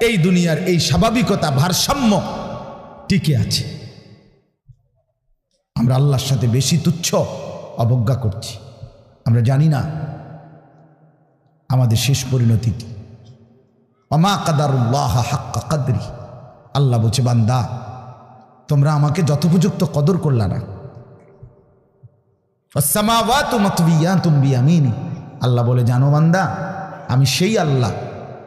এই দুনিয়ার এই স্বাভাবিকতা, ভারসাম্য টিকে আছে। আমরা আল্লাহর সাথে বেশি তুচ্ছ অবজ্ঞা করছি। আমরা জানি না আমাদের শেষ পরিণতি কি। অমা কাদারুল্লাহ হাক্কা কাদরি। আল্লাহ বলছে, বান্দা, তোমরা আমাকে যথোপযুক্ত কদর করলা না। আল্লাহ বলে, জানো বান্দা, আমি সেই আল্লাহ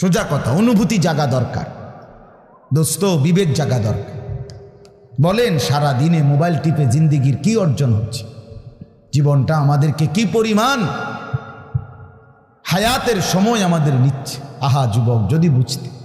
সোজা কথা, অনুভূতি জাগা দরকার। দোস্ত, বিবেক জাগা দরকার। বলেন সারা দিনে মোবাইল টিপে জিন্দিগির কি অর্জন হচ্ছে? জীবনটা আমাদেরকে কি পরিমাণ হায়াতের সময় আমাদের নিচ্ছে? আহা, যুবক, যদি বুঝতে।